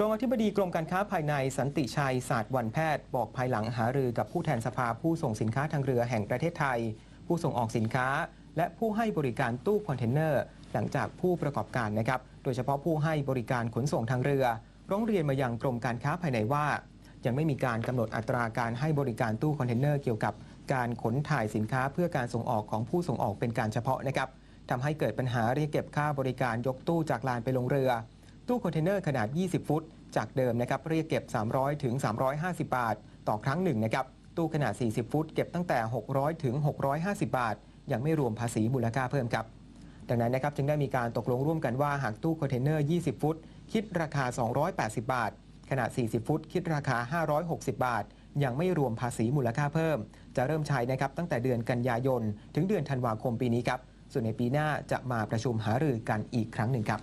รองอธิบดีกรมการค้าภายในสันติชัยศาสตร์วันแพทย์ บอกภายหลังหารือกับผู้แทนสภาผู้ส่งสินค้าทางเรือแห่งประเทศไทย ผู้ส่งออกสินค้า และผู้ให้บริการตู้คอนเทนเนอร์ หลังจากผู้ประกอบการนะครับ โดยเฉพาะผู้ให้บริการขนส่งทางเรือ ร้องเรียนมายังกรมการค้าภายในว่า ยังไม่มีการกำหนดอัตราการให้บริการตู้คอนเทนเนอร์เกี่ยวกับการขนถ่ายสินค้าเพื่อการส่งออกของผู้ส่งออกเป็นการเฉพาะนะครับทำให้เกิดปัญหาเรียกเก็บค่าบริการยกตู้จากลานไปลงเรือ ตู้คอนเทนเนอร์ขนาด 20 ฟุต จากเดิมนะครับเรียกเก็บ 300ถึง350 บาท ต่อครั้งหนึ่งนะครับตู้ขนาด 40 ฟุต เก็บตั้งแต่ 600ถึง650 บาท ยังไม่รวมภาษีมูลค่าเพิ่มครับ ดังนั้นนะครับจึงได้มีการตกลงร่วมกันว่าหากตู้คอนเทนเนอร์ 20 ฟุต คิดราคา 280 บาท ขนาด 40 ฟุต คิดราคา 560 บาท ยังไม่รวมภาษีมูลค่าเพิ่ม จะเริ่มใช้นะครับตั้งแต่เดือนกันยายน ถึงเดือนธันวาคมปีนี้ครับส่วนในปีหน้าจะมาประชุมหารือกันอีกครั้งหนึ่งครับ